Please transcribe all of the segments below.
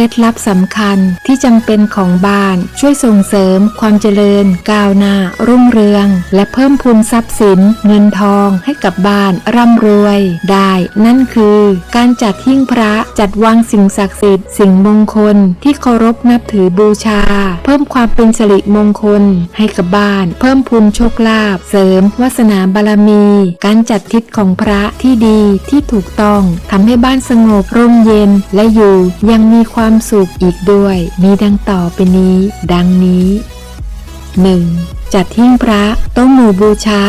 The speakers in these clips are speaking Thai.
ล็ดลับสำคัญที่จำเป็นของบ้านช่วยส่งเสริมความเจริญ ก้าวหน้า รุ่งเรือง และเพิ่มพูนทรัพย์สิน เงินทองให้กับบ้านร่ำรวย ได้ นั่นคือ การจัดหิ้งพระจัดวางสิ่งศักดิ์สิทธิ์สิ่งมงคลที่เคารพนับถือบูชา เพิ่มความเป็นสิริมงคล ให้กับบ้าน เพิ่มพูนโชคลาภเสริมวาสนาบารมี การจัดทิศของพระที่ดีที่ถูกต้องทำให้บ้านสงบร่มเย็นและอยู่ยังมีความสุขอีกด้วยมีดังต่อไปนี้ ดังนี้ 1. จัดทิ้งพระ ต๊ะหมู่บูชา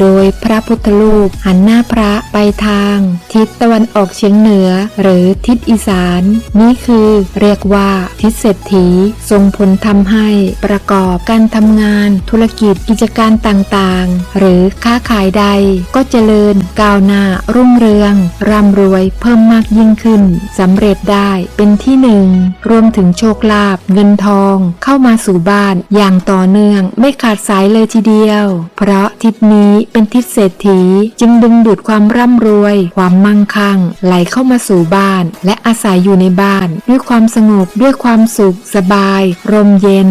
โดยพระพุทธรูปหันหน้าพระไปทาง ทิศตะวันออกเฉียงเหนือ หรือทิศอีสาน นี่คือเรียกว่าทิศเศรษฐีทรงผลทำให้ประกอบการทำงาน ธุรกิจกิจการต่างๆ หรือค้าขายใด ก็เจริญก้าวหน้ารุ่งเรืองร่ำรวยเพิ่มมากยิ่งขึ้นสำเร็จได้เป็นที่หนึ่งรวมถึงโชคลาภเงินทอง เข้ามาสู่บ้านอย่างต่อเนื่องไม่ขาดสายเลยทีเดียวเพราะทิศนี้เป็นทิศเศรษฐีจึงดึงดูดความร่ำรวย ความมั่งคั่ง ไหลเข้ามาสู่บ้าน และอาศัยอยู่ในบ้าน ด้วยความสงบด้วยความสุขสบาย ร่มเย็น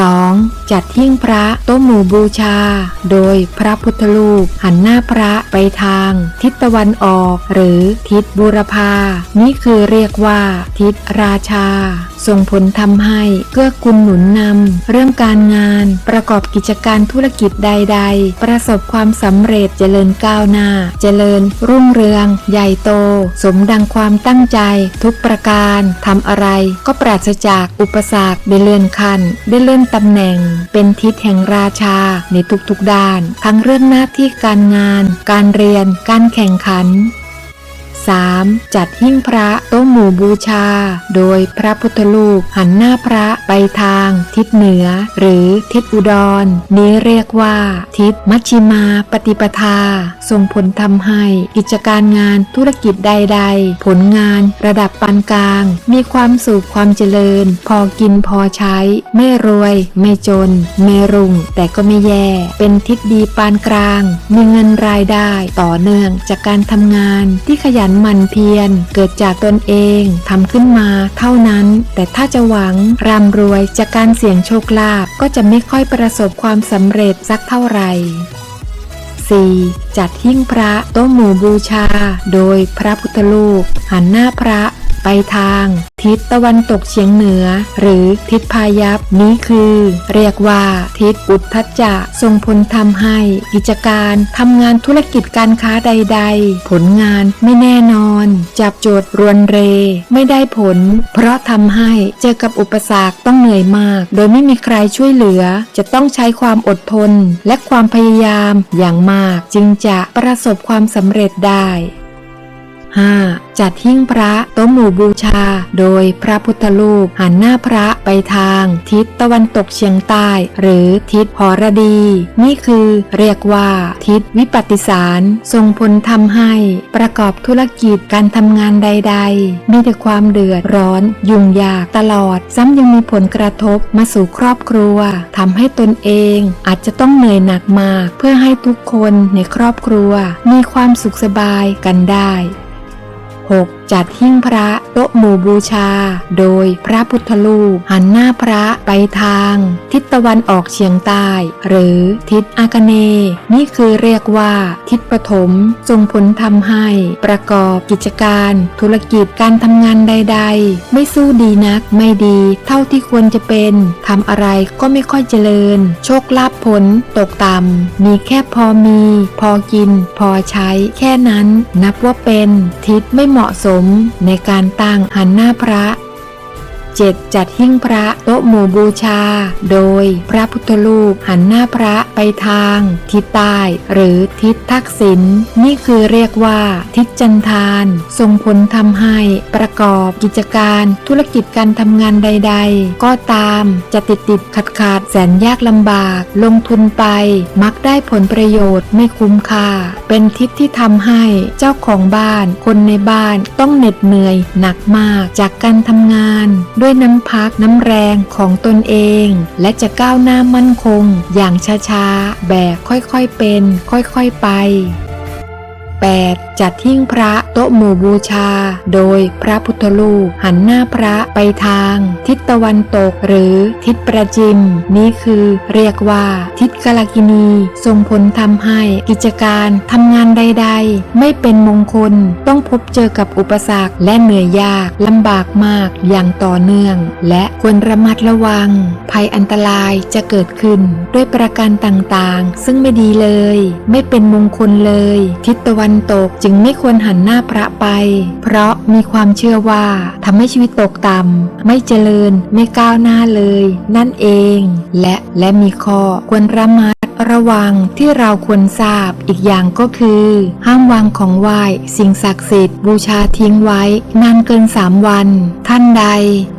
2. จัดหิ้งพระโต๊ะหมู่บูชา โดยพระพุทธรูป หันหน้าพระไปทาง ทิศตะวันออก หรือทิศบูรพา นี่คือเรียกว่า ทิศราชา ส่งผลทำให้เกื้อกูลหนุนนำเรื่องการงาน ประกอบกิจการธุรกิจใด ๆ ประสบความสำเร็จเจริญก้าวหน้า เจริญ รุ่งเรือง ใหญ่โต สมดังความตั้งใจ ทุกประการทำอะไรก็ปราศจากอุปสรรคได้เลื่อนขั้นได้เลื่อนตำแหน่งเป็นทิศแห่งราชาในทุกๆด้าน ทั้งเรื่องหน้าที่การงาน การเรียน การแข่งขัน 3. จัดหิ้งพระโต๊ะหมู่บูชา โดยพระพุทธรูปหันหน้าพระไปทาง ทิศเหนือ หรือทิศอุดร นี้เรียกว่า ทิศมัชชิมาปฏิปทา ส่งผลทำให้กิจการงานธุรกิจใด ๆ ผลงานระดับปานกลาง มีความสุขความเจริญ พอกินพอใช้ ไม่รวย ไม่จน ไม่รุ่ง แต่ก็ไม่แย่ เป็นทิศดีปานกลาง มีเงินรายได้ต่อเนื่องจากการทำงานที่ขยันหมั่นเพียร เกิดจากตนเองทำขึ้นมาเท่านั้น แต่ถ้าจะหวังร่ำรวยจากการเสี่ยงโชคลาภก็จะไม่ค่อยประสบความสำเร็จสักเท่าไหร่ 4. จัดหิ้งพระโต๊ะหมู่บูชา โดยพระพุทธรูปหันหน้าพระ ไปทาง ทิศตะวันตกเฉียงเหนือ หรือทิศพายัพนี้คือ เรียกว่าทิศอุทธัจจะส่งผลทำให้กิจการทำงานธุรกิจการค้าใด ๆ ผลงานไม่แน่นอน จับโจทย์รวนเร ไม่ได้ผล เพราะทำให้เจอกับอุปสรรคต้องเหนื่อยมาก โดยไม่มีใครช่วยเหลือ จะต้องใช้ความอดทน และความพยายามอย่างมาก จึงจะประสบความสำเร็จได้ 5. จัดหิ้งพระโต๊ะหมู่บูชา โดยพระพุทธรูปหันหน้าพระไปทาง ทิศตะวันตกเฉียงใต้ หรือทิศหรดี นี่คือเรียกว่า ทิศวิปัติสารส่งผลทำให้ ประกอบธุรกิจการทำงานใด ๆ มีแต่ความเดือดร้อน ยุ่งยากตลอด ซ้ำยังมีผลกระทบมาสู่ครอบครัวทำให้ตนเองอาจจะต้องเหนื่อยหนักมาก เพื่อให้ทุกคนในครอบครัว มีความสุขสบายกันได้ hồn จัดหิ้งพระโต๊ะหมู่บูชา โดยพระพุทธรูปหันหน้าพระไปทาง ทิศตะวันออกเฉียงใต้ หรือทิศอากเน นี่คือเรียกว่า ทิศปฐมส่งผลทำให้ ประกอบกิจการ ธุรกิจการทำงานใด ๆ ไม่สู้ดีนักไม่ดี เท่าที่ควรจะเป็นทำอะไรก็ไม่ค่อยเจริญ โชคลาภผลตกต่ำมีแค่พอมี พอกิน พอใช้ แค่นั้นนับว่าเป็นทิศไม่เหมาะสมในการตั้งหันหน้าพระ 7. จัดหิ้งพระโต๊ะหมู่บูชา โดยพระพุทธรูปหันหน้าพระไปทาง ทิศใต้หรือทิศทักษิณนี่คือเรียกว่า ทิศจันทานส่งผลทำให้ประกอบกิจการธุรกิจการทำงานใด ๆ ก็ตามจะติดติดขัดขาดแสนยากลำบาก ลงทุนไปมักได้ผลประโยชน์ไม่คุ้มค่า เป็นทิศที่ทำให้เจ้าของบ้าน คนในบ้านต้องเหน็ดเหนื่อยหนักมากจากการทำงานด้วยน้ำพักน้ำแรงของตนเอง และจะก้าวหน้ามั่นคง อย่างช้าๆ แบบค่อยๆเป็น ค่อยๆไป 8. จัดหิ้งพระโต๊ะหมู่บูชา โดยพระพุทธรูปหันหน้าพระไปทาง ทิศตะวันตกหรือทิศประจิม นี้คือเรียกว่าทิศกาลกินีส่งผลทำให้กิจการทำงานใด ๆ ไม่เป็นมงคลต้องพบเจอกับอุปสรรคและเหนื่อยยากลำบากมากอย่างต่อเนื่อง และควรระมัดระวัง ภัยอันตรายจะเกิดขึ้น ด้วยประการต่างๆ ซึ่งไม่ดีเลย ไม่เป็นมงคลเลย ทิศตะวันตกจึงไม่ควรหันหน้าพระไป เพราะมีความเชื่อว่าทำให้ชีวิตตกต่ำไม่เจริญไม่ก้าวหน้าเลย นั่นเอง และและมีข้อควรระมัด ระวังที่เราควรทราบอีกอย่างก็คือ ห้ามวางของไหว้สิ่งศักดิ์สิทธิ์บูชาทิ้งไว้ นานเกินสามวัน ท่านใด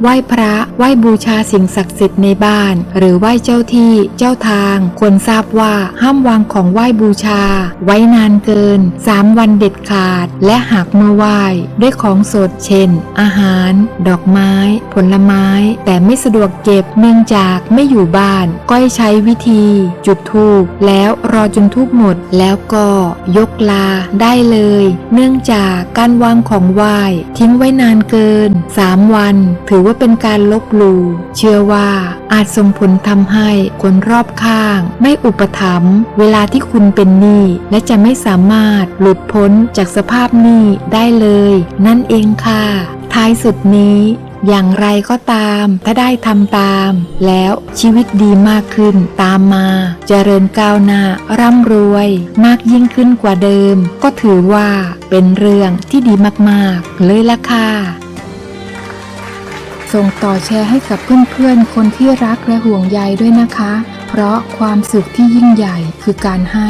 ไหว้พระไหว้บูชาสิ่งศักดิ์สิทธิ์ในบ้าน หรือไหว้เจ้าที่เจ้าทาง ควรทราบว่าห้ามวางของไหว้บูชา ไว้นานเกินสามวันเด็ดขาด และหากเมื่อไหว้ด้วยของสดเช่น อาหาร ดอกไม้ ผลไม้ แต่ไม่สะดวกเก็บเนื่องจากไม่อยู่บ้าน ก็ให้ใช้วิธี จุดธูปแล้วรอจนทูบหมด แล้วก็ยกลาได้เลย เนื่องจากการวางของไหว้ทิ้งไว้นานเกิน 3 วัน ถือว่าเป็นการลบหลู่เชื่อว่าอาจส่งผลทำให้คนรอบข้าง ไม่อุปถัมภ์เวลาที่คุณเป็นหนี้และจะไม่สามารถหลุดพ้นจากสภาพหนี้ได้เลย นั่นเองค่ะ ท้ายสุดนี้ อย่างไรก็ตาม ถ้าได้ทำตาม แล้วชีวิตดีมากขึ้นตามมา เจริญก้าวหน้าร่ำรวย มากยิ่งขึ้นกว่าเดิม ก็ถือว่าเป็นเรื่องที่ดีมากๆ เลยละค่ะส่งต่อแชร์ให้กับเพื่อนๆ คนที่รักและห่วงใยด้วยนะคะ เพราะความสุขที่ยิ่งใหญ่คือการให้